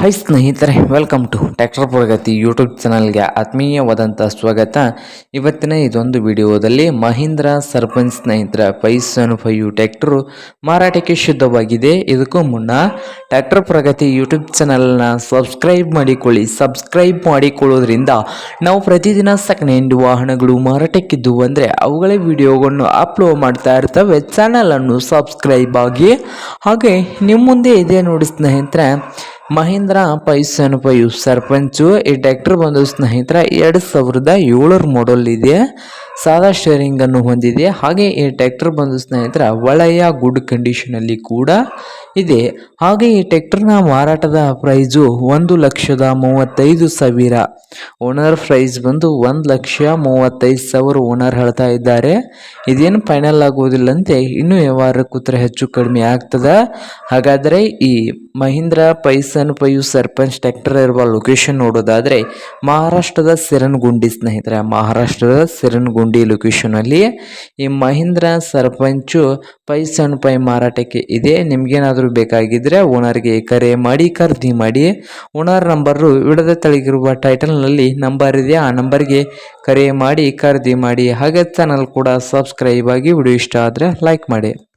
Hi ಸ್ನೇಹಿತರೆ welcome to tractor Pragati YouTube ಚಾನಲ್ಗೆ ಆತ್ಮೀಯವಾದಂಥ ಸ್ವಾಗತ. ಇವತ್ತಿನ ಇದೊಂದು ವಿಡಿಯೋದಲ್ಲಿ ಮಹೀಂದ್ರ ಸರ್ಪಂಚ್ ಸ್ನೇಹಿತರ ಪೈಸನ್ ಫೈವ್ ಟ್ಯಾಕ್ಟ್ರು ಮಾರಾಟಕ್ಕೆ ಶುದ್ಧವಾಗಿದೆ. ಇದಕ್ಕೂ ಮುನ್ನ ಟ್ಯಾಕ್ಟರ್ ಪ್ರಗತಿ ಯೂಟ್ಯೂಬ್ ಚಾನಲ್ನ ಸಬ್ಸ್ಕ್ರೈಬ್ ಮಾಡಿಕೊಳ್ಳಿ. ಸಬ್ಸ್ಕ್ರೈಬ್ ಮಾಡಿಕೊಳ್ಳೋದ್ರಿಂದ ನಾವು ಪ್ರತಿದಿನ ಹ್ಯಾಂಡ್ ವಾಹನಗಳು ಮಾರಾಟಕ್ಕಿದ್ದು ಅಂದರೆ ಅವುಗಳೇ ವಿಡಿಯೋಗಳನ್ನು ಅಪ್ಲೋಡ್ ಮಾಡ್ತಾ ಇರ್ತವೆ. ಚಾನಲನ್ನು ಸಬ್ಸ್ಕ್ರೈಬ್ ಆಗಿ. ಹಾಗೆ ನಿಮ್ಮ ಮುಂದೆ ಇದೆ ನೋಡಿ ಸ್ನೇಹಿತರೆ ಮಹೀಂದ್ರ ಪೈಸನ್ ಪೈವ್ ಸರ್ಪಂಚು ಈ ಟ್ಯಾಕ್ಟರ್ ಬಂದು ಸ್ನೇಹಿತರ ಎರಡು ಸಾವಿರದ ಏಳರ ಮಾಡಲ್ ಇದೆ. ಸಾದಾ ಸ್ಟೇರಿಂಗ್ ಅನ್ನು ಹೊಂದಿದೆ. ಹಾಗೆ ಈ ಟ್ರ್ಯಾಕ್ಟರ್ ಬಂದು ಸ್ನೇಹಿತರ, ಒಳ್ಳೆಯ ಗುಡ್ ಕಂಡೀಷನಲ್ಲಿ ಕೂಡ ಇದೆ. ಹಾಗೆ ಈ ಟ್ರ್ಯಾಕ್ಟರ್ನ ಮಾರಾಟದ ಪ್ರೈಸು ಒಂದು ಲಕ್ಷದ ಮೂವತ್ತೈದು ಸಾವಿರ. ಓನರ್ ಪ್ರೈಸ್ ಬಂದು ಒಂದು ಲಕ್ಷ ಮೂವತ್ತೈದು ಸಾವಿರ ಓನರ್ ಹೇಳ್ತಾ ಇದ್ದಾರೆ. ಇದೇನು ಫೈನಲ್ ಆಗುವುದಿಲ್ಲಂತೆ, ಇನ್ನೂ ವ್ಯವಹಾರ ಕೂತ್ರೆ ಹೆಚ್ಚು ಕಡಿಮೆ ಆಗ್ತದೆ. ಹಾಗಾದರೆ ಈ ಮಹೀಂದ್ರ ಪೈಸನ್ ಪೈಯು ಸರ್ಪಂಚ್ ಟ್ರ್ಯಾಕ್ಟರ್ ಇರುವ ಲೊಕೇಶನ್ ನೋಡೋದಾದರೆ ಮಹಾರಾಷ್ಟ್ರದ ಸಿರನ್ಗುಂಡಿ ಸ್ನೇಹಿತರೆ. ಮಹಾರಾಷ್ಟ್ರದ ಸಿರನ್ಗುಂಡಿ ಲೊಕೇಶನಲ್ಲಿ ಈ ಮಹೀಂದ್ರ ಸರ್ಪಂಚು ಪೈಸನ್ ಪೈ ಮಾರಾಟಕ್ಕೆ ಇದೆ. ನಿಮ್ಗೇನಾದರೂ ಬೇಕಾಗಿದ್ದರೆ ಓನರ್ಗೆ ಕರೆ ಮಾಡಿ, ಖರೀದಿ ಮಾಡಿ. ಓನರ್ ನಂಬರು ವಿಡದ ತಳಗಿರುವ ಟೈಟಲ್ನಲ್ಲಿ ನಂಬರ್ ಇದೆ. ಆ ನಂಬರ್ಗೆ ಕರೆ ಮಾಡಿ, ಖರೀದಿ ಮಾಡಿ. ಹಾಗೆ ಚಾನಲ್ ಕೂಡ ಸಬ್ಸ್ಕ್ರೈಬ್ ಆಗಿ ವಿಡಿಯೋ ಇಷ್ಟ ಆದರೆ ಲೈಕ್ ಮಾಡಿ.